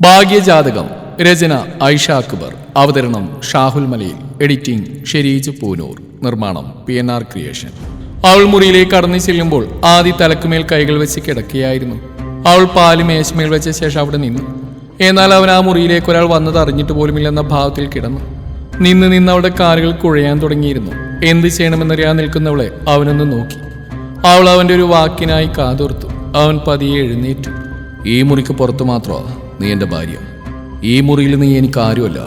ഭാഗ്യജാതകം രചന ഐഷ അക്ബർ. അവതരണം ഷാഹുൽ മലയിൽ. എഡിറ്റിംഗ് ഷെരീജ് പൂനൂർ. നിർമ്മാണം P N R creation. അവൾ മുറിയിലേക്ക് കടന്നു ചെല്ലുമ്പോൾ ആദ്യ തലക്കുമേൽ കൈകൾ വെച്ച് കിടക്കുകയായിരുന്നു. അവൾ പാൽ മേശമേൽ വെച്ച ശേഷം അവിടെ നിന്നു. എന്നാൽ അവൻ ആ മുറിയിലേക്ക് ഒരാൾ വന്നത് അറിഞ്ഞിട്ട് പോലുമില്ലെന്ന ഭാവത്തിൽ കിടന്നു. നിന്ന് നിന്ന് അവളുടെ കാലുകൾ കുഴയാൻ തുടങ്ങിയിരുന്നു. എന്ത് ചെയ്യണമെന്നറിയാൻ നിൽക്കുന്നവളെ അവനൊന്ന് നോക്കി. അവൾ അവന്റെ ഒരു വാക്കിനായി കാതോർത്തു. അവൻ പതിയെ എഴുന്നേറ്റു. ഈ മുറിക്ക് പുറത്തു മാത്രമാ? നീ എന്റെ ഭാര്യ. ഈ മുറിയിൽ നീ എനിക്ക് ആരുമല്ല.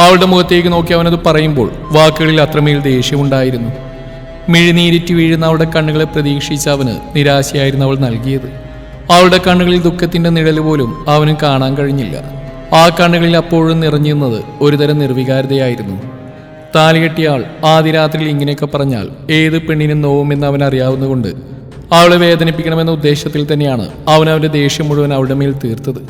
അവളുടെ മുഖത്തേക്ക് നോക്കി അവനത് പറയുമ്പോൾ വാക്കുകളിൽ അത്രമേൽ ദേഷ്യമുണ്ടായിരുന്നു. മിഴിനീരിറ്റി വീഴുന്ന അവളുടെ കണ്ണുകളെ പ്രതീക്ഷിച്ച് അവന് നിരാശയായിരുന്നു അവൾ നൽകിയത്. അവളുടെ കണ്ണുകളിൽ ദുഃഖത്തിന്റെ നിഴൽ പോലും അവന് കാണാൻ കഴിഞ്ഞില്ല. ആ കണ്ണുകളിൽ അപ്പോഴും നിറഞ്ഞിരുന്നത് ഒരുതരം നിർവികാരതയായിരുന്നു. താലികെട്ടിയ ആൾ ആദ്യ രാത്രിയിൽ ഇങ്ങനെയൊക്കെ പറഞ്ഞാൽ ഏത് പെണ്ണിനും നോവുമെന്ന് അവൻ അറിയാവുന്നതുകൊണ്ട് അവളെ വേദനിപ്പിക്കണമെന്ന ഉദ്ദേശത്തിൽ തന്നെയാണ് അവൻ അവന്റെ ദേഷ്യം മുഴുവൻ അവളുടെ മേൽ തീർത്തത്.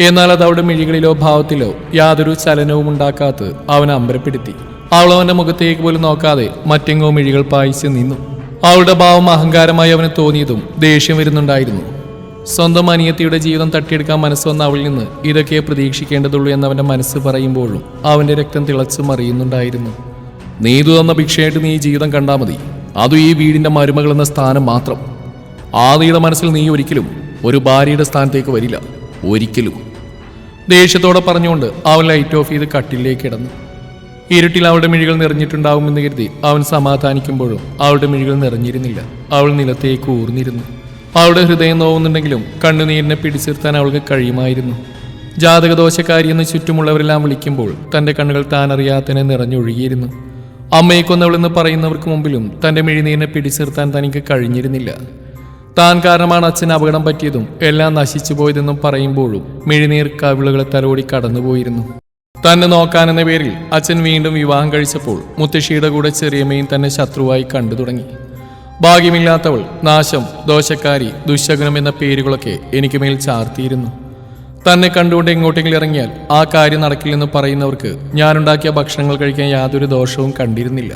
എന്നാൽ അത് അവളുടെ മിഴികളിലോ ഭാവത്തിലോ യാതൊരു ചലനവും ഉണ്ടാക്കാത്ത അവൻ അമ്പരപ്പെടുത്തി. അവൾ അവന്റെ മുഖത്തേക്ക് പോലും നോക്കാതെ മറ്റെങ്ങോ മിഴികൾ പായിച്ച് നിന്നു. അവളുടെ ഭാവം അഹങ്കാരമായി അവന് തോന്നിയതും ദേഷ്യം വരുന്നുണ്ടായിരുന്നു. സ്വന്തം അനിയത്തിയുടെ ജീവിതം തട്ടിയെടുക്കാൻ മനസ്സ് വന്ന അവളിൽ നിന്ന് ഇതൊക്കെ പ്രതീക്ഷിക്കേണ്ടതുള്ളൂ എന്നവന്റെ മനസ്സ് പറയുമ്പോഴും അവന്റെ രക്തം തിളച്ചു മറിയുന്നുണ്ടായിരുന്നു. നീതു തന്ന ഭിക്ഷയായിട്ട് നീ ജീവിതം കണ്ടാൽ മതി. അതും ഈ വീടിന്റെ മരുമകൾ എന്ന സ്ഥാനം മാത്രം. ആദിയുടെ മനസ്സിൽ നീ ഒരിക്കലും ഒരു ഭാര്യയുടെ സ്ഥാനത്തേക്ക് വരില്ല. ഒരിക്കലും. ദേഷ്യത്തോടെ പറഞ്ഞുകൊണ്ട് അവൻ ലൈറ്റ് ഓഫ് ചെയ്ത് കട്ടിലേക്ക് കിടന്നു. ഇരുട്ടിൽ അവളുടെ മിഴികൾ നിറഞ്ഞിട്ടുണ്ടാവുമെന്ന് കരുതി അവൻ സമാധാനിക്കുമ്പോഴും അവളുടെ മിഴികൾ നിറഞ്ഞിരുന്നില്ല. അവൾ നിലത്തേക്ക് ഊർന്നിരുന്നു. അവളുടെ ഹൃദയം നോവുന്നുണ്ടെങ്കിലും കണ്ണുനീരിനെ പിടിച്ചിർത്താൻ അവൾക്ക് കഴിയുമായിരുന്നു. ജാതകദോഷക്കാരി എന്ന് ചുറ്റുമുള്ളവരെല്ലാം വിളിക്കുമ്പോൾ തന്റെ കണ്ണുകൾ താൻ അറിയാത്തനെ നിറഞ്ഞൊഴുകിയിരുന്നു. അമ്മയെ കൊന്നവളെന്ന് പറയുന്നവർക്ക് മുമ്പിലും തന്റെ മിഴിനീരിനെ പിടിച്ചിർത്താൻ തനിക്ക് കഴിഞ്ഞിരുന്നില്ല. താൻ കാരണമാണ് അച്ഛന് അപകടം പറ്റിയതും എല്ലാം നശിച്ചു പോയതെന്നും പറയുമ്പോഴും മിഴിനീർ കവിളുകളെ തലോടി കടന്നുപോയിരുന്നു. തന്നെ നോക്കാനെന്ന പേരിൽ അച്ഛൻ വീണ്ടും വിവാഹം കഴിച്ചപ്പോൾ മുത്തശ്ശിയുടെ കൂടെ ചെറിയമ്മയും തന്നെ ശത്രുവായി കണ്ടു തുടങ്ങി. ഭാഗ്യമില്ലാത്തവൾ നാശം ദോഷക്കാരി ദുശകുനം എന്ന പേരുകളൊക്കെ എനിക്ക് മേൽ ചാർത്തിയിരുന്നു. തന്നെ കണ്ടുകൊണ്ട് എങ്ങോട്ടെങ്കിലും ഇറങ്ങിയാൽ ആ കാര്യം നടക്കില്ലെന്ന് പറയുന്നവർക്ക് ഞാനുണ്ടാക്കിയ ഭക്ഷണങ്ങൾ കഴിക്കാൻ യാതൊരു ദോഷവും കണ്ടിരുന്നില്ല.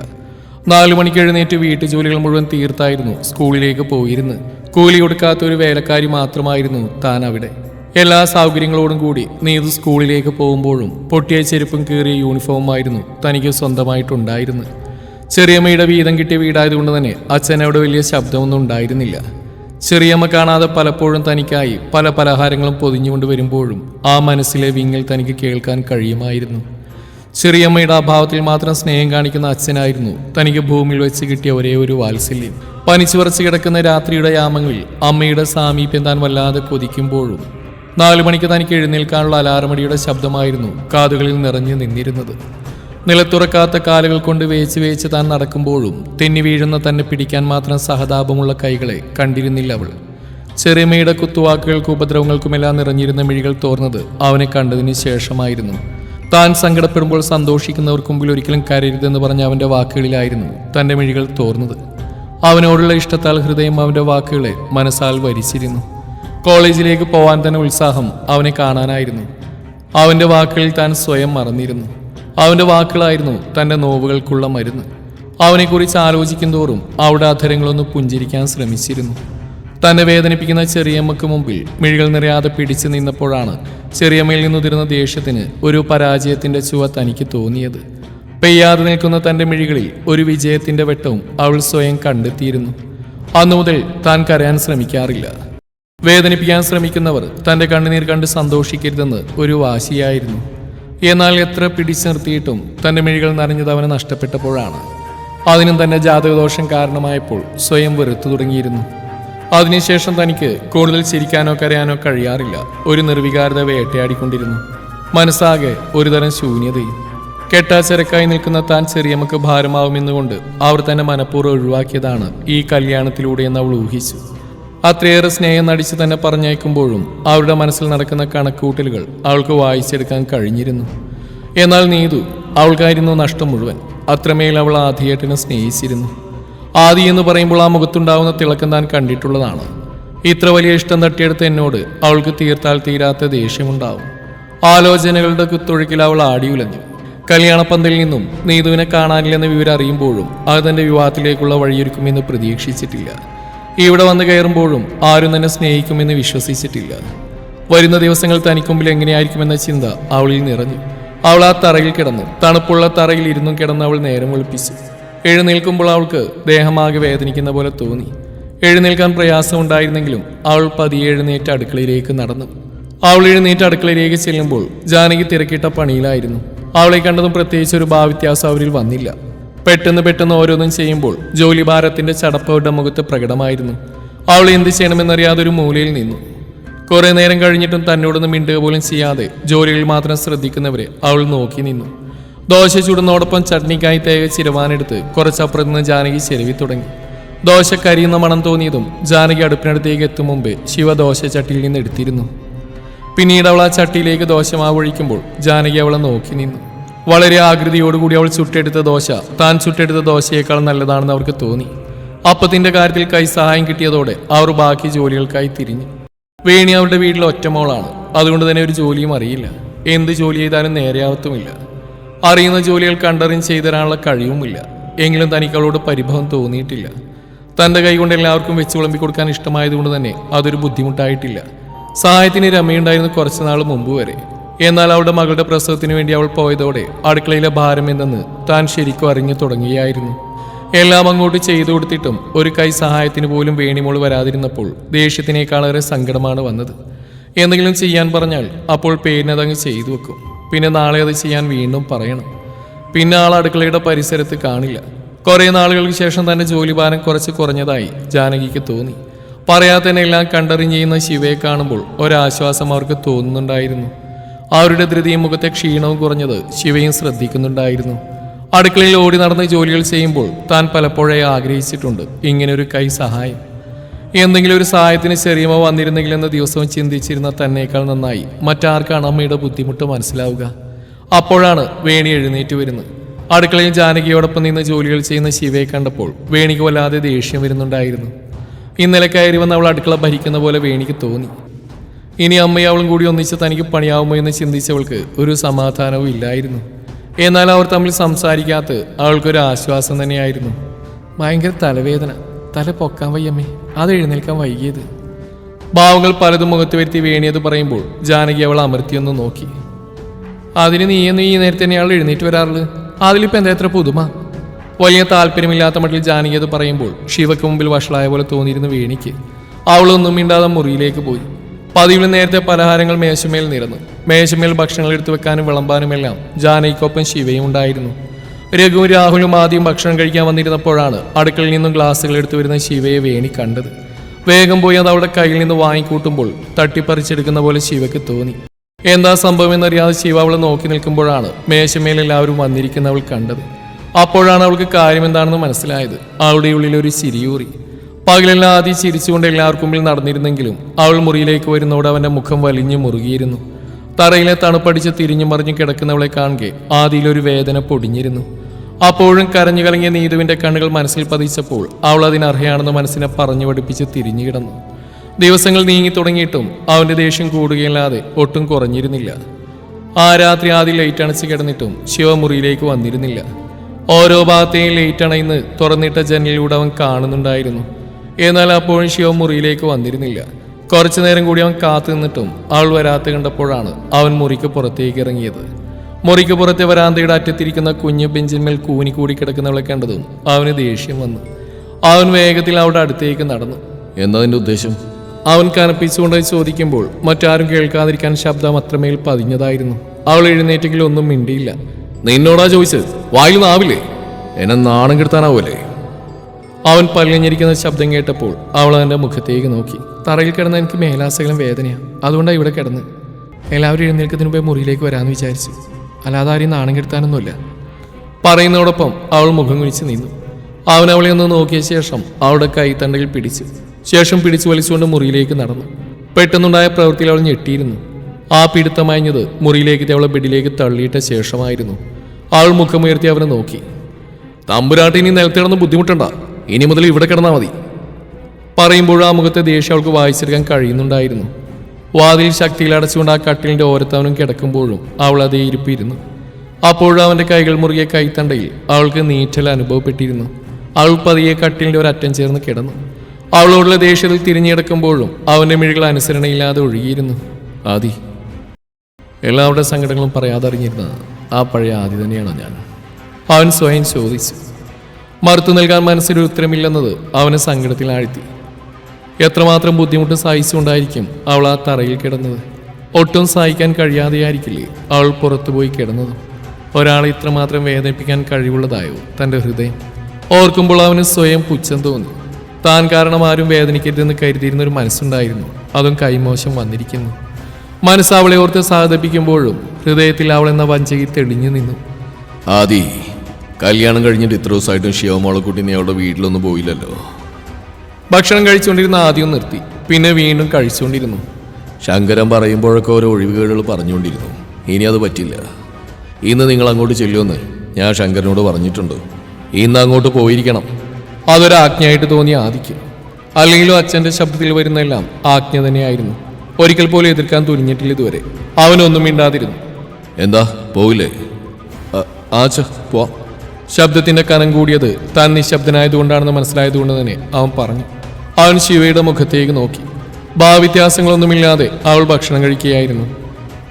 നാലു മണിക്ക് എഴുന്നേറ്റ് വീട്ടുജോലികൾ മുഴുവൻ തീർത്തായിരുന്നു സ്കൂളിലേക്ക് പോയിരുന്ന്. കൂലി കൊടുക്കാത്ത ഒരു വേലക്കാരി മാത്രമായിരുന്നു താൻ അവിടെ. എല്ലാ സൗകര്യങ്ങളോടും കൂടി നീതു സ്കൂളിലേക്ക് പോകുമ്പോഴും പൊട്ടിയ ചെരുപ്പും കീറിയ യൂണിഫോമായിരുന്നു തനിക്ക് സ്വന്തമായിട്ടുണ്ടായിരുന്നത്. ചെറിയമ്മയുടെ വീതം കിട്ടിയ വീടായതുകൊണ്ട് തന്നെ അച്ഛനവിടെ വലിയ ശബ്ദമൊന്നും ഉണ്ടായിരുന്നില്ല. ചെറിയമ്മ കാണാതെ പലപ്പോഴും തനിക്കായി പല പലഹാരങ്ങളും പൊതിഞ്ഞുകൊണ്ട് വരുമ്പോഴും ആ മനസ്സിലെ വിങ്ങൽ തനിക്ക് കേൾക്കാൻ കഴിയുമായിരുന്നു. ചെറിയമ്മയുടെ അഭാവത്തിൽ മാത്രം സ്നേഹം കാണിക്കുന്ന അച്ഛനായിരുന്നു. തനിക്ക് ഭൂമിയിൽ വെച്ച് കിട്ടിയ ഒരേ ഒരു വാത്സല്യം. പനിച്ചു വറച്ച് കിടക്കുന്ന രാത്രിയുടെ യാമങ്ങളിൽ അമ്മയുടെ സാമീപ്യം താൻ വല്ലാതെ കൊതിക്കുമ്പോഴും നാലു മണിക്ക് തനിക്ക് എഴുന്നേൽക്കാനുള്ള അലാറമടിയുടെ ശബ്ദമായിരുന്നു കാതുകളിൽ നിറഞ്ഞു നിന്നിരുന്നത്. നിലത്തുറക്കാത്ത കാലുകൾ കൊണ്ട് വേച്ച് വേച്ച് താൻ നടക്കുമ്പോഴും തെന്നി വീഴുന്ന തന്നെ പിടിക്കാൻ മാത്രം സഹതാപമുള്ള കൈകളെ കണ്ടിരുന്നില്ല അവൾ. ചെറിയമ്മയുടെ കുത്തുവാക്കുകൾക്കും ഉപദ്രവങ്ങൾക്കുമെല്ലാം നിറഞ്ഞിരുന്ന മിഴികൾ തോർന്നത് അവനെ കണ്ടതിന് ശേഷമായിരുന്നു. താൻ സങ്കടപ്പെടുമ്പോൾ സന്തോഷിക്കുന്നവർക്ക് മുമ്പിൽ ഒരിക്കലും കരയരുതെന്ന് പറഞ്ഞ അവന്റെ വാക്കുകളിലായിരുന്നു തന്റെ മിഴികൾ തോർന്നത്. അവനോടുള്ള ഇഷ്ടത്താൽ ഹൃദയം അവന്റെ വാക്കുകളെ മനസ്സാൽ വരിച്ചിരുന്നു. കോളേജിലേക്ക് പോവാൻ തന്നെ ഉത്സാഹം അവനെ കാണാനായിരുന്നു. അവന്റെ വാക്കുകളിൽ താൻ സ്വയം മറന്നിരുന്നു. അവന്റെ വാക്കുകളായിരുന്നു തന്റെ നോവുകൾക്കുള്ള മരുന്ന്. അവനെക്കുറിച്ച് ആലോചിക്കും തോറും അവിടെ അധരങ്ങളൊന്ന് പുഞ്ചിരിക്കാൻ ശ്രമിച്ചിരുന്നു. തന്നെ വേദനിപ്പിക്കുന്ന ചെറിയമ്മക്ക് മുമ്പിൽ മിഴികൾ നിറയാതെ പിടിച്ചു നിന്നപ്പോഴാണ് ചെറിയമ്മയിൽ നിന്നുതിരുന്ന ദേഷ്യത്തിന് ഒരു പരാജയത്തിന്റെ ചുവ തനിക്ക് തോന്നിയത്. പെയ്യാതെ നിൽക്കുന്ന തന്റെ മിഴികളിൽ ഒരു വിജയത്തിന്റെ വെട്ടവും അവൾ സ്വയം കണ്ടെത്തിയിരുന്നു. അന്നു മുതൽ താൻ കരയാൻ ശ്രമിക്കാറില്ല. വേദനിപ്പിക്കാൻ ശ്രമിക്കുന്നവർ തന്റെ കണ്ണുനീർ കണ്ട് സന്തോഷിക്കരുതെന്ന് ഒരു വാശിയായിരുന്നു. എന്നാൽ എത്ര പിടിച്ചു നിർത്തിയിട്ടും തന്റെ മിഴികൾ നനഞ്ഞത് അവന് നഷ്ടപ്പെട്ടപ്പോഴാണ്. അതിനും തന്നെ ജാതകദോഷം കാരണമായപ്പോൾ സ്വയം വെറുത്തു തുടങ്ങിയിരുന്നു. അതിനുശേഷം തനിക്ക് കൂടുതൽ ചിരിക്കാനോ കരയാനോ കഴിയാറില്ല. ഒരു നിർവികാരത വേട്ടയാടിക്കൊണ്ടിരുന്നു. മനസ്സാകെ ഒരുതരം ശൂന്യതയും. കെട്ടാച്ചരക്കായി നിൽക്കുന്ന താൻ ചെറിയമ്മക്ക് ഭാരമാവുമെന്നുകൊണ്ട് അവർ തന്നെ മനഃപൂർവം ഒഴിവാക്കിയതാണ് ഈ കല്യാണത്തിലൂടെ എന്ന് അവൾ ഊഹിച്ചു. അത്രയേറെ സ്നേഹം നടിച്ച് തന്നെ പറഞ്ഞയക്കുമ്പോഴും അവരുടെ മനസ്സിൽ നടക്കുന്ന കണക്കൂട്ടലുകൾ അവൾക്ക് വായിച്ചെടുക്കാൻ കഴിഞ്ഞിരുന്നു. എന്നാൽ നീതു അവൾക്കായിരുന്നു നഷ്ടം മുഴുവൻ. അത്രമേൽ അവൾ ആധിയേട്ടിനെ സ്നേഹിച്ചിരുന്നു. ആദി എന്ന് പറയുമ്പോൾ ആ മുഖത്തുണ്ടാവുന്ന തിളക്കം താൻ കണ്ടിട്ടുള്ളതാണ്. ഇത്ര വലിയ ഇഷ്ടം തട്ടിയെടുത്ത എന്നോട് അവൾക്ക് തീർത്താൽ തീരാത്ത ദേഷ്യമുണ്ടാവും. ആലോചനകളുടെ കുത്തൊഴുക്കിൽ അവൾ ആടിയുലഞ്ഞു കല്യാണപ്പന്തലിൽ നിന്നും നീതുവിനെ കാണാനില്ലെന്ന വിവരം അറിയുമ്പോഴും അത് തന്റെ വിവാഹത്തിലേക്കുള്ള വഴിയൊരുക്കുമെന്ന് പ്രതീക്ഷിച്ചിട്ടില്ല. ഇവിടെ വന്ന് കയറുമ്പോഴും ആരും തന്നെ സ്നേഹിക്കുമെന്ന് വിശ്വസിച്ചിട്ടില്ല. വരുന്ന ദിവസങ്ങൾ തനിക്കുമ്പിൽ എങ്ങനെയായിരിക്കുമെന്ന ചിന്ത അവളിൽ നിറഞ്ഞു. അവൾ ആ തറയിൽ കിടന്നു. തണുപ്പുള്ള തറയിൽ ഇരുന്നും കിടന്ന് അവൾ നേരം വെളുപ്പിച്ചു. എഴുന്നേൽക്കുമ്പോൾ അവൾക്ക് ദേഹമാകെ വേദനിക്കുന്ന പോലെ തോന്നി. എഴുന്നേൽക്കാൻ പ്രയാസമുണ്ടായിരുന്നെങ്കിലും അവൾ പതിയെ എഴുന്നേറ്റ് അടുക്കളയിലേക്ക് നടന്നു. അവൾ എഴുന്നേറ്റ് അടുക്കളയിലേക്ക് ചെല്ലുമ്പോൾ ജാനകി തിരക്കിട്ട പണിയിലായിരുന്നു. അവളെ കണ്ടതും പ്രത്യേകിച്ച് ഒരു ഭാവ്യത്യാസം അവരിൽ വന്നില്ല. പെട്ടെന്ന് പെട്ടെന്ന് ഓരോന്നും ചെയ്യുമ്പോൾ ജോലിഭാരത്തിന്റെ ചടപ്പ് അവരുടെ മുഖത്ത് പ്രകടമായിരുന്നു. അവൾ എന്ത് ചെയ്യണമെന്നറിയാതെ ഒരു മൂലയിൽ നിന്നു. കുറേ നേരം കഴിഞ്ഞിട്ടും തന്നോടൊന്നും മിണ്ടുക പോലും ചെയ്യാതെ ജോലിയിൽ മാത്രം ശ്രദ്ധിക്കുന്നവരെ അവൾ നോക്കി നിന്നു. ദോശ ചുടുന്നതോടൊപ്പം ചട്നിക്കായി തേക ചിരവാനെടുത്ത് കുറച്ചപ്പുറത്ത് നിന്ന് ജാനകി ചെരുവി തുടങ്ങി. ദോശ കരിയുന്ന മണം തോന്നിയതും ജാനകി അടുപ്പിനടുത്തേക്ക് എത്തും മുമ്പേ ശിവ ദോശ ചട്ടിയിൽ നിന്ന് എടുത്തിരുന്നു. പിന്നീട് അവൾ ആ ചട്ടിയിലേക്ക് ദോശമാവ് ഒഴിക്കുമ്പോൾ ജാനകി അവളെ നോക്കി നിന്നു. വളരെ ആകൃതിയോടുകൂടി അവൾ ചുട്ടെടുത്ത ദോശ താൻ ചുട്ടെടുത്ത ദോശയേക്കാൾ നല്ലതാണെന്ന് അവർക്ക് തോന്നി. അപ്പത്തിന്റെ കാര്യത്തിൽ കൈ സഹായം കിട്ടിയതോടെ അവർ ബാക്കി ജോലികൾക്കായി തിരിഞ്ഞു. വേണി അവരുടെ വീട്ടിൽ ഒറ്റമോളാണ് അതുകൊണ്ട് തന്നെ ഒരു ജോലിയും അറിയില്ല. എന്ത് ജോലി ചെയ്താലും നേരെയാവത്തുമില്ല. അറിയുന്ന ജോലികൾ കണ്ടറിഞ്ഞ് ചെയ്തരാനുള്ള കഴിവുമില്ല. എങ്കിലും തനിക്ക് അവളോട് പരിഭവം തോന്നിയിട്ടില്ല. തന്റെ കൈകൊണ്ട് എല്ലാവർക്കും വെച്ച് വിളമ്പി കൊടുക്കാൻ ഇഷ്ടമായതുകൊണ്ട് തന്നെ അതൊരു ബുദ്ധിമുട്ടായിട്ടില്ല. സഹായത്തിന് രമയുണ്ടായിരുന്നു കുറച്ച് നാൾ മുമ്പ് വരെ. എന്നാൽ അവളുടെ മകളുടെ പ്രസവത്തിന് വേണ്ടി അവൾ പോയതോടെ അടുക്കളയിലെ ഭാരം എന്തെന്ന് താൻ ശരിക്കും അറിഞ്ഞു തുടങ്ങിയായിരുന്നു എല്ലാം അങ്ങോട്ട് ചെയ്തു കൊടുത്തിട്ടും ഒരു കൈ സഹായത്തിന് പോലും വേണിമോൾ വരാതിരുന്നപ്പോൾ ദേഷ്യത്തിനേക്കാളേറെ സങ്കടമാണ് വന്നത്. എന്തെങ്കിലും ചെയ്യാൻ പറഞ്ഞാൽ അപ്പോൾ പേരിനതങ്ങ് ചെയ്തു വെക്കും. പിന്നെ നാളെ അത് ചെയ്യാൻ വീണ്ടും പറയണം. പിന്നെ ആൾ അടുക്കളയുടെ പരിസരത്ത് കാണില്ല. കുറേ നാളുകൾക്ക് ശേഷം തന്റെ ജോലിഭാരം കുറച്ച് കുറഞ്ഞതായി ജാനകിക്ക് തോന്നി. പറയാത്തന്നെ എല്ലാം കണ്ടറിഞ്ഞ് ചെയ്യുന്ന ശിവയെ കാണുമ്പോൾ ഒരാശ്വാസം അവർക്ക് തോന്നുന്നുണ്ടായിരുന്നു. അവരുടെ ധൃതിയും മുഖത്തെ ക്ഷീണവും കുറഞ്ഞത് ശിവയും ശ്രദ്ധിക്കുന്നുണ്ടായിരുന്നു. അടുക്കളയിൽ ഓടി നടന്ന് ജോലികൾ ചെയ്യുമ്പോൾ താൻ പലപ്പോഴേ ആഗ്രഹിച്ചിട്ടുണ്ട് ഇങ്ങനൊരു കൈ സഹായം. എന്തെങ്കിലും ഒരു സഹായത്തിന് ചെറിയമോ വന്നിരുന്നെങ്കിൽ എന്ന ദിവസവും ചിന്തിച്ചിരുന്ന തന്നേക്കാൾ നന്നായി. മറ്റാർക്കാണ് അമ്മയുടെ ബുദ്ധിമുട്ട് മനസ്സിലാവുക. അപ്പോഴാണ് വേണി എഴുന്നേറ്റ് വരുന്നത്. അടുക്കളയിൽ ജാനകിയോടൊപ്പം നിന്ന് ജോലികൾ ചെയ്യുന്ന ശിവയെ കണ്ടപ്പോൾ വേണിക്ക് വല്ലാതെ ദേഷ്യം വരുന്നുണ്ടായിരുന്നു. ഇന്നലെ കയറി വന്ന് അവൾ അടുക്കള ഭരിക്കുന്ന പോലെ വേണിക്ക് തോന്നി. ഇനി അമ്മയും അവളും കൂടി ഒന്നിച്ച് തനിക്ക് പണിയാവുമോ എന്ന് ചിന്തിച്ചവൾക്ക് ഒരു സമാധാനവും ഇല്ലായിരുന്നു. എന്നാൽ അവർ തമ്മിൽ സംസാരിക്കാത്ത അവൾക്കൊരു ആശ്വാസം തന്നെയായിരുന്നു. ഭയങ്കര തലവേദന. തല പൊക്കാൻ വയ്യമ്മേ. അത് എഴുന്നേൽക്കാൻ വൈകിയത്. ഭാവങ്ങൾ പലതും മുഖത്ത് വരുത്തി വേണിയത് പറയുമ്പോൾ ജാനകി അവൾ അമർത്തിയൊന്ന് നോക്കി. അതിന് നീ എന്ന് ഈ നേരത്തെ തന്നെയാണ് എഴുന്നേറ്റ് വരാറുള്ളത് അതിലിപ്പോൾ എന്താ എത്ര പുതുമ? വലിയ താല്പര്യമില്ലാത്ത മട്ടിൽ ജാനകി അത് പറയുമ്പോൾ ശിവയ്ക്ക് മുമ്പിൽ വഷളായ പോലെ തോന്നിയിരുന്നു വേണിക്ക്. അവളൊന്നും മിണ്ടാതെ മുറിയിലേക്ക് പോയി. പതിവിൽ നേരത്തെ പലഹാരങ്ങൾ മേശമേൽ നിരന്നു. മേശമേൽ ഭക്ഷണങ്ങൾ എടുത്തു വെക്കാനും വിളമ്പാനുമെല്ലാം ജാനകിക്കൊപ്പം ശിവയും ഉണ്ടായിരുന്നു. രഘുവും രാഹുലും ആദ്യം ഭക്ഷണം കഴിക്കാൻ വന്നിരുന്നപ്പോഴാണ് അടുക്കളയിൽ നിന്നും ഗ്ലാസ്സുകൾ എടുത്തു വരുന്ന ശിവയെ വേണി കണ്ടത്. വേഗം പോയി അത് അവിടെ കയ്യിൽ നിന്ന് വാങ്ങിക്കൂട്ടുമ്പോൾ തട്ടിപ്പറിച്ചെടുക്കുന്ന പോലെ ശിവയ്ക്ക് തോന്നി. എന്താ സംഭവം എന്നറിയാതെ ശിവ അവളെ നോക്കി നിൽക്കുമ്പോഴാണ് മേശമേൽ എല്ലാവരും വന്നിരിക്കുന്നവൾ കണ്ടത്. അപ്പോഴാണ് അവൾക്ക് കാര്യം എന്താണെന്ന് മനസ്സിലായത്. അവളുടെ ഉള്ളിൽ ഒരു ചിരിയൂറി. പകലെല്ലാം ആദ്യം ചിരിച്ചുകൊണ്ട് എല്ലാവർക്കും മുമ്പിൽ നടന്നിരുന്നെങ്കിലും അവൾ മുറിയിലേക്ക് വരുന്നതോടെ അവന്റെ മുഖം വലിഞ്ഞു മുറുകിയിരുന്നു. തറയിലെ തണുപ്പടിച്ച് തിരിഞ്ഞു മറിഞ്ഞു കിടക്കുന്നവളെ കാണുകെ ആദിയിലൊരു വേദന പൊടിഞ്ഞിരുന്നു. അപ്പോഴും കരഞ്ഞു കലങ്ങിയ നീതുവിന്റെ കണ്ണുകൾ മനസ്സിൽ പതിച്ചപ്പോൾ അവൾ അതിനർഹയാണെന്ന് മനസ്സിനെ പറഞ്ഞു പഠിപ്പിച്ച് തിരിഞ്ഞു കിടന്നു. ദിവസങ്ങൾ നീങ്ങി തുടങ്ങിയിട്ടും അവന്റെ ദേഷ്യം കൂടുകയല്ലാതെ ഒട്ടും കുറഞ്ഞിരുന്നില്ല. ആ രാത്രി ആദ്യം ലൈറ്റ് അണച്ച് കിടന്നിട്ടും ശിവമുറിയിലേക്ക് വന്നിരുന്നില്ല. ഓരോ ഭാഗത്തെയും ലൈറ്റ് അണയിന്ന് തുറന്നിട്ട ജനലിലൂടെ അവൻ കാണുന്നുണ്ടായിരുന്നു. എന്നാൽ അപ്പോഴും ശിവമുറിയിലേക്ക് വന്നിരുന്നില്ല. കുറച്ചു നേരം കൂടി അവൻ കാത്തു നിന്നിട്ടും അവൾ വരാത്ത കണ്ടപ്പോഴാണ് അവൻ മുറിക്ക് പുറത്തേക്ക് ഇറങ്ങിയത്. മുറിക്ക് പുറത്തെ വരാന്തയുടെ അറ്റത്തിരിക്കുന്ന കുഞ്ഞു ബെഞ്ചിന്മേൽ കൂനി കൂടി കിടക്കുന്നവളെ കണ്ടതും അവന് ദേഷ്യം വന്നു. അവൻ വേഗത്തിൽ അവളുടെ അടുത്തേക്ക് നടന്നു. എന്നതിന്റെ ഉദ്ദേശം? അവൻ കനപ്പിച്ചുകൊണ്ട് ചോദിക്കുമ്പോൾ മറ്റാരും കേൾക്കാതിരിക്കാൻ ശബ്ദം അത്രമേൽ പതിഞ്ഞതായിരുന്നു. അവൾ എഴുന്നേറ്റെങ്കിലും ഒന്നും മിണ്ടിയില്ല. നിന്നോടാ ചോദിച്ചത് വായിൽ നാവില്ലേ? എന്നെ നാണം കെടുത്താനാവൂലേ അവൻ പല്ലിഞ്ഞിരിക്കുന്ന ശബ്ദം കേട്ടപ്പോൾ അവൾ അവന്റെ മുഖത്തേക്ക് നോക്കി. തറയിൽ കിടന്ന എനിക്ക് മേലാസകലം വേദനയാണ് അതുകൊണ്ടാണ് ഇവിടെ കിടന്ന്. എല്ലാവരും എഴുന്നേൽക്കുന്നതിന് മുമ്പേ മുറിയിലേക്ക് വരാമെന്ന് വിചാരിച്ചു. അല്ലാതെ ആരെയും നാണം കെടുത്താനൊന്നുമില്ല. പറയുന്നതോടൊപ്പം അവൾ മുഖം കുഴിച്ച് നിന്നു. അവൻ അവളെ ഒന്ന് നോക്കിയ ശേഷം അവളുടെ കൈത്തണ്ടയിൽ പിടിച്ചു. ശേഷം പിടിച്ചു വലിച്ചുകൊണ്ട് മുറിയിലേക്ക് നടന്നു. പെട്ടെന്നുണ്ടായ പ്രവൃത്തിയിൽ അവൾ ഞെട്ടിയിരുന്നു. ആ പിടുത്തമയഞ്ഞത് മുറിയിലേക്ക് അവളെ ബെഡിലേക്ക് തള്ളിയിട്ട ശേഷമായിരുന്നു. അവൾ മുഖമുയർത്തി അവനെ നോക്കി. തമ്പുരാട്ടിനി നിലത്തിടന്ന് നിലത്ത് കിടന്ന് ബുദ്ധിമുട്ടണ്ട. ഇനി മുതൽ ഇവിടെ കിടന്നാൽ മതി. പറയുമ്പോൾ ആ മുഖത്തെ ദേഷ്യം അവൾക്ക് വായിച്ചെടുക്കാൻ കഴിയുന്നുണ്ടായിരുന്നു. വാതിൽ ശക്തിയിൽ അടച്ചുകൊണ്ട് ആ കട്ടിലിന്റെ ഓരത്തവനും കിടക്കുമ്പോഴും അവൾ അതേ ഇരിപ്പിരുന്നു. അപ്പോഴും അവന്റെ കൈകൾ മുറുകിയ കൈത്തണ്ടയിൽ അവൾക്ക് നീറ്റൽ അനുഭവപ്പെട്ടിരുന്നു. അവൾ പതിയെ കട്ടിലിന്റെ ഒരറ്റം ചേർന്ന് കിടന്നു. അവളോടുള്ള ദേഷ്യത്തിൽ തിരിഞ്ഞെടുക്കുമ്പോഴും അവന്റെ മിഴികൾ അനുസരണയില്ലാതെ ഒഴുകിയിരുന്നു. ആദി എല്ലാവരുടെ സങ്കടങ്ങളും പറയാതറിഞ്ഞിരുന്ന ആ പഴയ ആദി തന്നെയാണോ ഞാൻ? അവൻ സ്വയം ചോദിച്ചു. മറുത്തു നൽകാൻ മനസ്സിന് ഉത്തരമില്ലെന്നത് അവനെ സങ്കടത്തിൽ ആഴ്ത്തി. എത്രമാത്രം ബുദ്ധിമുട്ട് സഹിച്ചുകൊണ്ടായിരിക്കും അവൾ ആ തറയിൽ കിടന്നത്. ഒട്ടും സഹിക്കാൻ കഴിയാതെയായിരിക്കില്ലേ അവൾ പുറത്തുപോയി കിടന്നത്. ഒരാളെ ഇത്രമാത്രം വേദനിപ്പിക്കാൻ കഴിവുള്ളതായോ തന്റെ ഹൃദയം. ഓർക്കുമ്പോൾ അവന് സ്വയം പുച്ഛം തോന്നി. താൻ കാരണം ആരും വേദനിക്കരുതെന്ന് കരുതിയിരുന്ന ഒരു മനസ്സുണ്ടായിരുന്നു. അതും കൈമോശം വന്നിരിക്കുന്നു. മനസ്സ് അവളെ ഓർത്ത് സാധിപ്പിക്കുമ്പോഴും ഹൃദയത്തിൽ അവൾ എന്ന വഞ്ചകി തെളിഞ്ഞു നിന്നു. ആദി കല്യാണം കഴിഞ്ഞിട്ട് ഇത്ര ദിവസമായിട്ടും ശിവമോളെ കുട്ടി നീ അവളുടെ വീട്ടിലൊന്നും പോയില്ലല്ലോ. ഭക്ഷണം കഴിച്ചുകൊണ്ടിരുന്ന ആദ്യം നിർത്തി. പിന്നെ വീണ്ടും കഴിച്ചുകൊണ്ടിരുന്നു. ശങ്കരൻ പറയുമ്പോഴൊക്കെ ഓരോ ഒഴിവുകേടുകൾ പറഞ്ഞുകൊണ്ടിരുന്നു. ഇനി അത് പറ്റില്ല. ഇന്ന് നിങ്ങൾ അങ്ങോട്ട് ചെല്ലുമെന്ന് ഞാൻ ശങ്കരനോട് പറഞ്ഞിട്ടുണ്ട്. ഇന്ന് അങ്ങോട്ട് പോയിരിക്കണം. അതൊരാജ്ഞയായിട്ട് തോന്നിയ ആദിക്ക്. അല്ലെങ്കിലും അച്ഛന്റെ ശബ്ദത്തിൽ വരുന്നതെല്ലാം ആജ്ഞ തന്നെയായിരുന്നു. ഒരിക്കൽ പോലും എതിർക്കാൻ തുനിഞ്ഞിട്ടില്ല ഇതുവരെ. അവനൊന്നും മിണ്ടാതിരുന്നു. എന്താ? പോവില്ലേ? ആ- ആച്ച പോവാം. ശബ്ദത്തിന്റെ കനം കൂടിയത് താൻ നിശബ്ദനായതുകൊണ്ടാണെന്ന് മനസ്സിലായതുകൊണ്ട് തന്നെ അവൻ പറഞ്ഞു. അവൻ ശിവയുടെ മുഖത്തേക്ക് നോക്കി. ഭാവ്യത്യാസങ്ങളൊന്നുമില്ലാതെ അവൾ ഭക്ഷണം കഴിക്കുകയായിരുന്നു.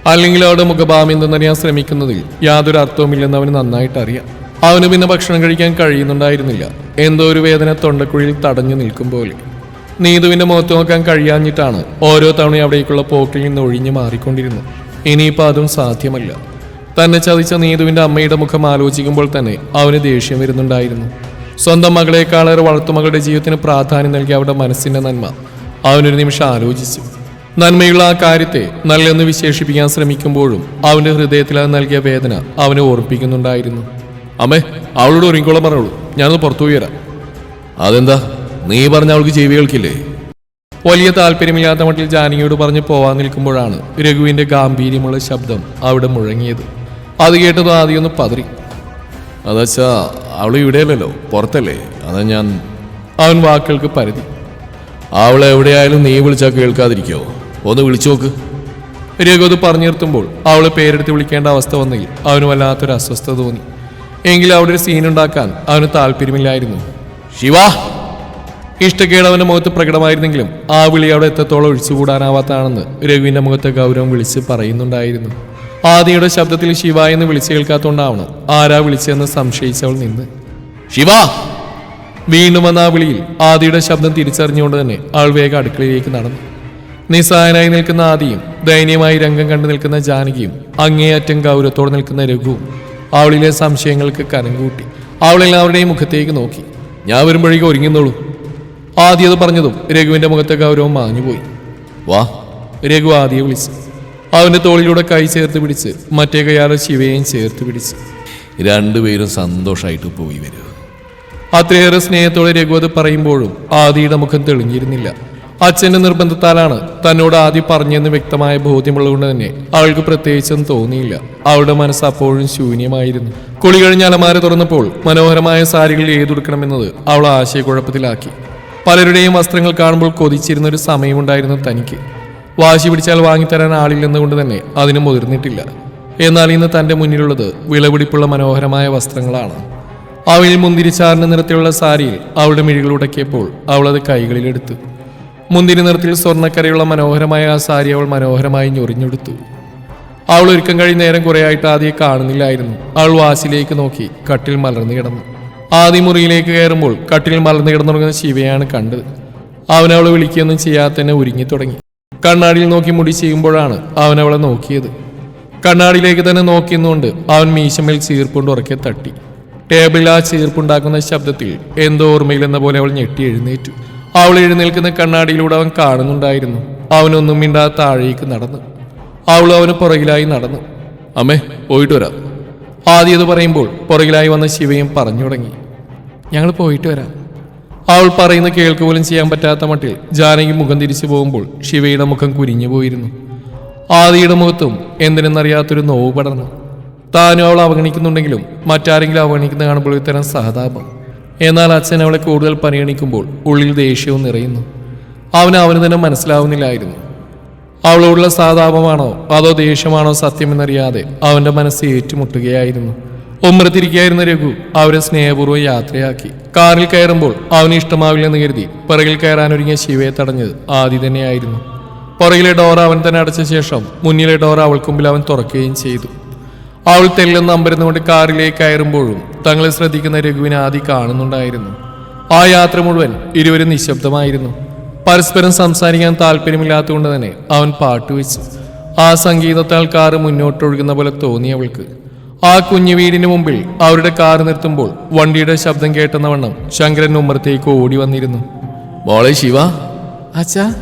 അല്ലെങ്കിൽ അവളുടെ മുഖഭാവം എന്തെന്നറിയാൻ ശ്രമിക്കുന്നതിൽ യാതൊരു അർത്ഥവുമില്ലെന്ന് അവന് നന്നായിട്ട് അറിയാം. അവന് പിന്നെ ഭക്ഷണം കഴിക്കാൻ കഴിയുന്നുണ്ടായിരുന്നില്ല. എന്തോ ഒരു വേദന തൊണ്ടക്കുഴിയിൽ തടഞ്ഞു നിൽക്കും പോലെ. നീതുവിന്റെ മുഖത്ത് നോക്കാൻ കഴിയാഞ്ഞിട്ടാണ് ഓരോ തവണയും അവിടേക്കുള്ള പോക്കിൽ നിന്ന് ഒഴിഞ്ഞു മാറിക്കൊണ്ടിരുന്നു ഇനിയിപ്പോൾ അതും സാധ്യമല്ല. തന്നെ ചതിച്ച നീതുവിന്റെ അമ്മയുടെ മുഖം ആലോചിക്കുമ്പോൾ തന്നെ അവന് ദേഷ്യം വരുന്നുണ്ടായിരുന്നു. സ്വന്തം മകളെക്കാളേറെ വളർത്തുമകളുടെ ജീവിതത്തിന് പ്രാധാന്യം നൽകി അവരുടെ മനസ്സിന്റെ നന്മ അവനൊരു നിമിഷം ആലോചിച്ചു. നന്മയുള്ള ആ കാര്യത്തെ നല്ലെന്ന് വിശേഷിപ്പിക്കാൻ ശ്രമിക്കുമ്പോഴും അവന്റെ ഹൃദയത്തിൽ അത് നൽകിയ വേദന അവനെ ഓർപ്പിക്കുന്നുണ്ടായിരുന്നു അമ്മേ അവളോട് ഒരുങ്ങിക്കോളം പറഞ്ഞോളൂ. ഞാനൊന്ന് പുറത്തു വരാം. അതെന്താ? നീ പറഞ്ഞ അവൾക്ക് ചെവി കേൾക്കില്ലേ? വലിയ താല്പര്യമില്ലാത്ത മട്ടിൽ ജാനകിയോട് പറഞ്ഞ് പോവാൻ നിൽക്കുമ്പോഴാണ് രഘുവിന്റെ ഗാംഭീര്യമുള്ള ശബ്ദം അവിടെ മുഴങ്ങിയത്. അത് കേട്ടത് ആദ്യം ഒന്ന് പതറി. അതച്ചാ അവൾ ഇവിടെയല്ലല്ലോ പുറത്തല്ലേ? അതാ ഞാൻ അവൻ വാക്കുകൾക്ക് പരിധി. അവളെ എവിടെയായാലും നീ വിളിച്ചാൽ കേൾക്കാതിരിക്കോ? ഒന്ന് വിളിച്ചു നോക്ക്. രഘു അത് പറഞ്ഞു നിർത്തുമ്പോൾ അവളെ പേരെടുത്ത് വിളിക്കേണ്ട അവസ്ഥ വന്നെങ്കിൽ അവന് വല്ലാത്തൊരു അസ്വസ്ഥത തോന്നി. എങ്കിലും അവിടെ ഒരു സീൻ ഉണ്ടാക്കാൻ അവന് താല്പര്യമില്ലായിരുന്നു. ശിവ! ഇഷ്ടക്കേട് അവന്റെ മുഖത്ത് പ്രകടമായിരുന്നെങ്കിലും ആ വിളി അവിടെ എത്രത്തോളം ഒഴിച്ചുകൂടാനാവാത്തതാണെന്ന് രഘുവിന്റെ മുഖത്തെ ഗൗരവം വിളിച്ച് പറയുന്നുണ്ടായിരുന്നു. ആദിയുടെ ശബ്ദത്തിൽ ശിവ എന്ന് വിളിച്ചു കേൾക്കാത്തോണ്ടാവണം. ആരാ വിളിച്ചെന്ന് സംശയിച്ചവൾ നിന്ന്. ശിവ! വീണ്ടും വന്ന ആ വിളിയിൽ ആദിയുടെ ശബ്ദം തിരിച്ചറിഞ്ഞുകൊണ്ട് തന്നെ ആൾ വേഗം അടുക്കളയിലേക്ക് നടന്നു. നിസ്സാരനായി നിൽക്കുന്ന ആദിയും ദയനീയമായി രംഗം കണ്ടു നിൽക്കുന്ന ജാനകിയും അങ്ങേയറ്റം ഗൗരവത്തോടെ നിൽക്കുന്ന രഘുവും അവളിലെ സംശയങ്ങൾക്ക് കനം കൂട്ടി അവളെല്ലാവരുടെയും മുഖത്തേക്ക് നോക്കി. ഞാൻ വരുമ്പോഴേക്കും ഒരുങ്ങുന്നുള്ളൂ. ആദ്യം അത് പറഞ്ഞതും രഘുവിന്റെ മുഖത്തെ ഗൗരവം മാഞ്ഞുപോയി. വാ. രഘു ആദിയെ വിളിച്ചു. അവന്റെ തോളിലൂടെ കൈ ചേർത്ത് പിടിച്ച് മറ്റേ കൈയാലെ ശിവയെയും ചേർത്ത് പിടിച്ച്. രണ്ടുപേരും സന്തോഷമായിട്ട് പോയി വരും. അത്രയേറെ സ്നേഹത്തോടെ രഘു അത് പറയുമ്പോഴും ആദിയുടെ മുഖം തെളിഞ്ഞിരുന്നില്ല. അച്ഛന്റെ നിർബന്ധത്താലാണ് തന്നോട് ആദ്യ പറഞ്ഞെന്ന് വ്യക്തമായ ബോധ്യമുള്ളതുകൊണ്ട് തന്നെ അവൾക്ക് പ്രത്യേകിച്ചൊന്നും തോന്നിയില്ല. അവളുടെ മനസ്സ് അപ്പോഴും ശൂന്യമായിരുന്നു. കുളി കഴിഞ്ഞ് അലമാര തുറന്നപ്പോൾ മനോഹരമായ സാരികളിൽ ഏതെടുക്കണമെന്നത് അവൾ ആശയക്കുഴപ്പത്തിലാക്കി. പലരുടെയും വസ്ത്രങ്ങൾ കാണുമ്പോൾ കൊതിച്ചിരുന്ന ഒരു സമയമുണ്ടായിരുന്നു തനിക്ക്. വാശി പിടിച്ചാൽ വാങ്ങിത്തരാൻ ആളില്ലെന്നുകൊണ്ട് തന്നെ അതിന് മുതിർന്നിട്ടില്ല. എന്നാൽ ഇന്ന് തന്റെ മുന്നിലുള്ളത് വിളപിടിപ്പുള്ള മനോഹരമായ വസ്ത്രങ്ങളാണ്. അവയിൽ മുന്തിരിച്ചാറിന് നിറത്തിലുള്ള സാരിയിൽ അവളുടെ മിഴികൾ ഉടക്കിയപ്പോൾ അവൾ അത് കൈകളിലെടുത്തു മുന്തിരി നിറത്തിൽ സ്വർണക്കരയുള്ള മനോഹരമായ ആ സാരി അവൾ മനോഹരമായി ഞൊറിഞ്ഞെടുത്തു. അവൾ ഒരുക്കം കഴിഞ്ഞ നേരം കുറേയായിട്ട് ആദ്യം കാണുന്നില്ലായിരുന്നു. അവൾ വാശിലേക്ക് നോക്കി കട്ടിൽ മലർന്നു കിടന്നു. ആദ്യ മുറിയിലേക്ക് കയറുമ്പോൾ കട്ടിൽ മലർന്നു കിടന്നുറങ്ങുന്ന ശിവയാണ് കണ്ടത്. അവനവൾ വിളിക്കുകയൊന്നും ചെയ്യാതെ തന്നെ ഒരുങ്ങി തുടങ്ങി. കണ്ണാടിയിൽ നോക്കി മുടി ചെയ്യുമ്പോഴാണ് അവൻ അവളെ നോക്കിയത്. കണ്ണാടിയിലേക്ക് തന്നെ നോക്കിയെന്നുകൊണ്ട് അവൻ മീശമേൽ ചീർപ്പുണ്ട് ഉറക്കെ തട്ടി. ടേബിളിൽ ആ ചീർപ്പുണ്ടാക്കുന്ന ശബ്ദത്തിൽ എന്തോ ഓർമ്മയിലെന്ന പോലെ അവൾ ഞെട്ടി എഴുന്നേറ്റു. അവൾ എഴുന്നേൽക്കുന്ന കണ്ണാടിയിലൂടെ അവൻ കാണുന്നുണ്ടായിരുന്നു. അവനൊന്നും മിണ്ടാതെ താഴേക്ക് നടന്നു. അവൾ അവന് പുറകിലായി നടന്നു. അമ്മേ പോയിട്ട് വരാം. ആദ്യം പറയുമ്പോൾ പുറകിലായി വന്ന ശിവയും പറഞ്ഞു തുടങ്ങി. ഞങ്ങൾ പോയിട്ട് വരാം. അവൾ പറയുന്ന കേൾക്കുക പോലും ചെയ്യാൻ പറ്റാത്ത മട്ടിൽ ജാനകി മുഖം തിരിച്ചു പോകുമ്പോൾ ശിവയുടെ മുഖം കുരിഞ്ഞു പോയിരുന്നു. ആദിയുടെ മുഖത്തും എന്തിനെന്നറിയാത്തൊരു നോവ് പടർന്നു. താനും അവൾ അവഗണിക്കുന്നുണ്ടെങ്കിലും മറ്റാരെങ്കിലും അവഗണിക്കുന്ന കാണുമ്പോൾ ഇത്തരം സഹതാപം. എന്നാൽ അച്ഛൻ അവളെ കൂടുതൽ പരിഗണിക്കുമ്പോൾ ഉള്ളിൽ ദേഷ്യവും നിറയുന്നു. അവന് അവന് തന്നെ മനസ്സിലാവുന്നില്ലായിരുന്നു. അവളോടുള്ള സഹതാപമാണോ അതോ ദേഷ്യമാണോ സത്യമെന്നറിയാതെ അവന്റെ മനസ്സ് ഏറ്റുമുട്ടുകയായിരുന്നു. ഉമ്മറത്തിരിക്കുകയായിരുന്ന രഘു അവരെ സ്നേഹപൂർവം യാത്രയാക്കി. കാറിൽ കയറുമ്പോൾ അവന് ഇഷ്ടമാവില്ലെന്ന് കരുതി പിറകിൽ കയറാനൊരുങ്ങിയ ശിവയെ തടഞ്ഞത് ആദി തന്നെയായിരുന്നു. പുറകിലെ ഡോർ അവൻ തന്നെ അടച്ച ശേഷം മുന്നിലെ ഡോർ അവൾക്ക് മുമ്പിൽ അവൻ തുറക്കുകയും ചെയ്തു. അവൾ തെല്ലെന്ന് അമ്പരുന്നുകൊണ്ട് കാറിലേക്ക് കയറുമ്പോഴും തങ്ങളെ ശ്രദ്ധിക്കുന്ന രഘുവിനെ ആദ്യം കാണുന്നുണ്ടായിരുന്നു. ആ യാത്ര മുഴുവൻ ഇരുവരും നിശബ്ദമായിരുന്നു. പരസ്പരം സംസാരിക്കാൻ താല്പര്യമില്ലാത്തതുകൊണ്ട് തന്നെ അവൻ പാട്ടുവെച്ചു. ആ സംഗീതത്താൽ കാറ് മുന്നോട്ടൊഴുകുന്ന പോലെ തോന്നി അവൾക്ക്. ആ കുഞ്ഞു വീടിന് മുമ്പിൽ അവരുടെ കാർ നിർത്തുമ്പോൾ വണ്ടിയുടെ ശബ്ദം കേട്ടെന്ന വണ്ണം ശങ്കരൻ ഉമ്മറത്തേക്ക് ഓടി വന്നിരുന്നു. മോളെ ശിവ. അച്ഛാ.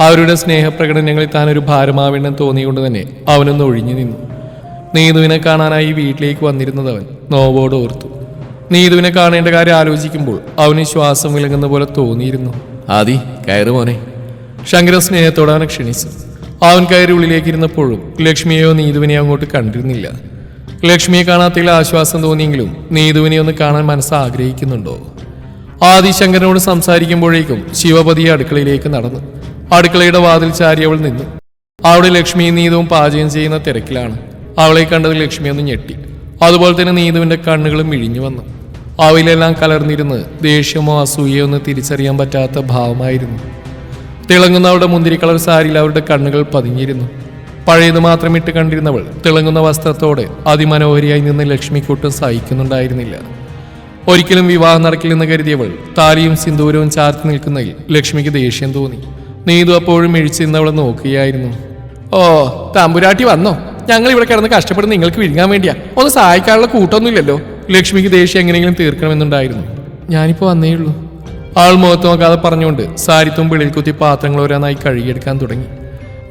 അവരുടെ സ്നേഹപ്രകടനങ്ങളിൽ താൻ ഒരു ഭാരമാവേണ്ടെന്ന് തോന്നിയുകൊണ്ട് തന്നെ അവനൊന്ന് ഒഴിഞ്ഞു നിന്നു. നീതുവിനെ കാണാനായി വീട്ടിലേക്ക് വന്നിരുന്നത് അവൻ നോവോട് ഓർത്തു. നീതുവിനെ കാണേണ്ട കാര്യം ആലോചിക്കുമ്പോൾ അവന് ശ്വാസം വിലങ്ങുന്ന പോലെ തോന്നിയിരുന്നു. ആദി കയറ് മോനെ. ശങ്കരൻ സ്നേഹത്തോടെ അവനെ ക്ഷണിച്ചു. അവൻ കയറി ഉള്ളിലേക്ക് ഇരുന്നപ്പോഴും ലക്ഷ്മിയെയോ നീതുവിനെയോ അങ്ങോട്ട് കണ്ടിരുന്നില്ല. ലക്ഷ്മിയെ കാണാത്തതിൽ ആശ്വാസം തോന്നിയെങ്കിലും നീതുവിനെ ഒന്ന് കാണാൻ മനസ്സ് ആഗ്രഹിക്കുന്നുണ്ടോ? ആദിശങ്കരനോട് സംസാരിക്കുമ്പോഴേക്കും ശിവപതി അടുക്കളയിലേക്ക് നടന്നു. അടുക്കളയുടെ വാതിൽ ചാരി അവൾ നിന്നു. അവിടെ ലക്ഷ്മിയും നീതുവും പാചകം ചെയ്യുന്ന തിരക്കിലാണ്. അവളെ കണ്ടത് ലക്ഷ്മി ഒന്ന് ഞെട്ടി. അതുപോലെ തന്നെ നീതുവിന്റെ കണ്ണുകളും മിഴിഞ്ഞു വന്നു. അവയിലെല്ലാം കലർന്നിരുന്ന് ദേഷ്യമോ അസൂയോ ഒന്ന് തിരിച്ചറിയാൻ പറ്റാത്ത ഭാവമായിരുന്നു. തിളങ്ങുന്ന അവളുടെ മുന്തിരി കളർ സാരിയിൽ അവരുടെ കണ്ണുകൾ പതിഞ്ഞിരുന്നു. പഴയത് മാത്രം ഇട്ട് കണ്ടിരുന്നവൾ തിളങ്ങുന്ന വസ്ത്രത്തോടെ അതിമനോഹരിയായി നിന്ന് ലക്ഷ്മിക്കൂട്ടും സഹിക്കുന്നുണ്ടായിരുന്നില്ല. ഒരിക്കലും വിവാഹം നടക്കില്ലെന്ന് കരുതിയവൾ താലിയും സിന്ദൂരവും ചാർത്തി നിൽക്കുന്നതിൽ ലക്ഷ്മിക്ക് ദേഷ്യം തോന്നി. നീതു അപ്പോഴും ഇഴിച്ചിരുന്നവളെ നോക്കുകയായിരുന്നു. ഓ തമ്പുരാട്ടി വന്നോ? ഞങ്ങൾ ഇവിടെ കിടന്ന് കഷ്ടപ്പെടുന്ന നിങ്ങൾക്ക് വിഴുങ്ങാൻ വേണ്ടിയാ. ഒന്ന് സഹായിക്കാനുള്ള കൂട്ടൊന്നുമില്ലല്ലോ. ലക്ഷ്മിക്ക് ദേഷ്യം എങ്ങനെയെങ്കിലും തീർക്കണമെന്നുണ്ടായിരുന്നു. ഞാനിപ്പോ വന്നേയുള്ളൂ ആൾ മുഖത്ത് നോക്കാതെ പറഞ്ഞുകൊണ്ട് സാരിത്തും വെളിയിൽ കുത്തി പാത്രങ്ങൾ ഓരോന്നായി കഴുകിയെടുക്കാൻ തുടങ്ങി.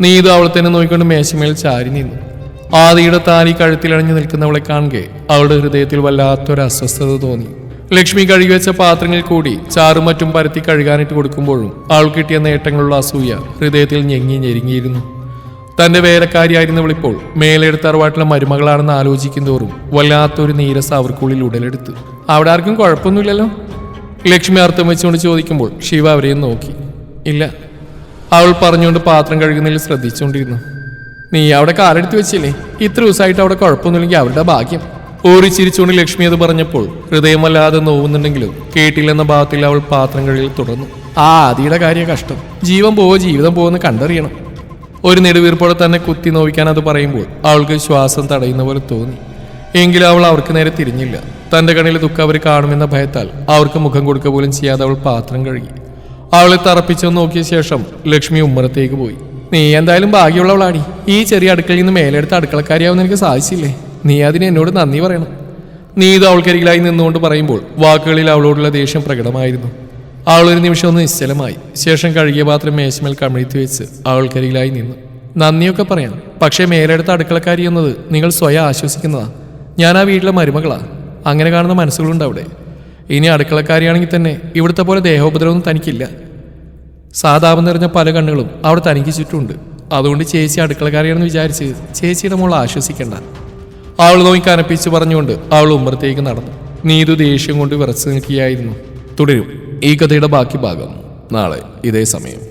നീതു അവളെ തന്നെ നോക്കിക്കൊണ്ട് മേശമേൽ ചാരി നിന്നു. ആദിയുടെ താലി കഴുത്തിലണിഞ്ഞു നിൽക്കുന്നവളെ കാണുകെ അവളുടെ ഹൃദയത്തിൽ വല്ലാത്തൊരു അസ്വസ്ഥത തോന്നി. ലക്ഷ്മി കഴുകി വെച്ച പാത്രങ്ങളിൽ കൂടി ചാറും മറ്റും പരത്തി കഴുകാനിട്ട് കൊടുക്കുമ്പോഴും അവൾ കിട്ടിയ നേട്ടങ്ങളുള്ള അസൂയ ഹൃദയത്തിൽ ഞെങ്ങി ഞെരുങ്ങിയിരുന്നു. തന്റെ വേലക്കാരിയായിരുന്നവളിപ്പോൾ മേലെടുത്ത അറുവാട്ടിലെ മരുമകളാണെന്ന് ആലോചിക്കും തോറും വല്ലാത്തൊരു നീരസ അവർക്കുള്ളിൽ ഉടലെടുത്തു. അവിടെ ആർക്കും കുഴപ്പമൊന്നുമില്ലല്ലോ? ലക്ഷ്മി അർത്ഥം വെച്ചുകൊണ്ട് ചോദിക്കുമ്പോൾ ശിവ അവരെയും നോക്കി. ഇല്ല അവൾ പറഞ്ഞുകൊണ്ട് പാത്രം കഴുകുന്നതിൽ ശ്രദ്ധിച്ചുകൊണ്ടിരുന്നു. നീ അവിടെ കാലെടുത്ത് വെച്ചില്ലേ? ഇത്ര ദിവസമായിട്ട് അവിടെ കുഴപ്പമൊന്നുമില്ലെങ്കിൽ അവരുടെ ഭാഗ്യം. ഓറി ചിരിച്ചുകൊണ്ട് ലക്ഷ്മി അത് പറഞ്ഞപ്പോൾ ഹൃദയമല്ലാതെ നോവുന്നുണ്ടെങ്കിലും കേട്ടില്ലെന്ന ഭാഗത്തിൽ അവൾ പാത്രം കഴുകി തുടർന്നു. ആ ആദിയുടെ കാര്യം കഷ്ടം. ജീവൻ പോവോ ജീവിതം പോവെന്ന് കണ്ടറിയണം. ഒരു നെടുവീർപ്പോടെ തന്നെ കുത്തി നോവിക്കാൻ അത് പറയുമ്പോൾ അവൾക്ക് ശ്വാസം തടയുന്ന പോലെ തോന്നി. എങ്കിലും അവൾ അവർക്ക് നേരെ തിരിഞ്ഞില്ല. തന്റെ കണ്ണിൽ ദുഃഖം അവർ കാണുമെന്ന ഭയത്താൽ അവർക്ക് മുഖം കൊടുക്കുക പോലും ചെയ്യാതെ അവൾ പാത്രം കഴുകി. അവളെ തറപ്പിച്ചു നോക്കിയ ശേഷം ലക്ഷ്മി ഉമ്മറത്തേക്ക് പോയി. നീ എന്തായാലും ഭാഗ്യമുള്ളവളാടി. ഈ ചെറിയ അടുക്കളയിൽ നിന്ന് മേലെടുത്ത അടുക്കളക്കാരിയാവുന്ന എനിക്ക് സാധിച്ചില്ലേ? നീ അതിന് എന്നോട് നന്ദി പറയണം. നീ ഇത് അവൾക്കരികിലായി നിന്നുകൊണ്ട് പറയുമ്പോൾ വാക്കുകളിൽ അവളോടുള്ള ദേഷ്യം പ്രകടമായിരുന്നു. അവൾ ഒരു നിമിഷം ഒന്ന് നിശ്ചലമായി. ശേഷം കഴുകിയ പാത്രം മേശമേൽ കമിഴ്ത്തി വെച്ച് അവൾക്കരികിലായി നിന്നു. നന്ദിയൊക്കെ പറയാം. പക്ഷേ മേലെടുത്ത അടുക്കളക്കാരി എന്നത് നിങ്ങൾ സ്വയം ആശ്വസിക്കുന്നതാണ് ഞാൻ ആ വീട്ടിലെ മരുമകളാണ് അങ്ങനെ കാണുന്ന മനസ്സുകളുണ്ട് അവിടെ. ഇനി അടുക്കളക്കാരിയാണെങ്കിൽ തന്നെ ഇവിടുത്തെ പോലെ ദേഹോപദ്രവൊന്നും തനിക്കില്ല. സാതാപം നിറഞ്ഞ പല കണ്ണുകളും അവിടെ തനിക്ക് ചുറ്റുമുണ്ട്. അതുകൊണ്ട് ചേച്ചി അടുക്കളക്കാരിയാണെന്ന് വിചാരിച്ച് ചേച്ചിയുടെ മോൾ ആശ്വസിക്കണ്ട. അവൾ നോക്കി കനപ്പിച്ച് പറഞ്ഞുകൊണ്ട് അവൾ ഉമ്മറത്തേക്ക് നടന്നു. നീതു ദേഷ്യം കൊണ്ട് വിറച്ചു നിൽക്കുകയായിരുന്നു. തുടരും. ഈ കഥയുടെ ബാക്കി ഭാഗം നാളെ ഇതേ സമയം.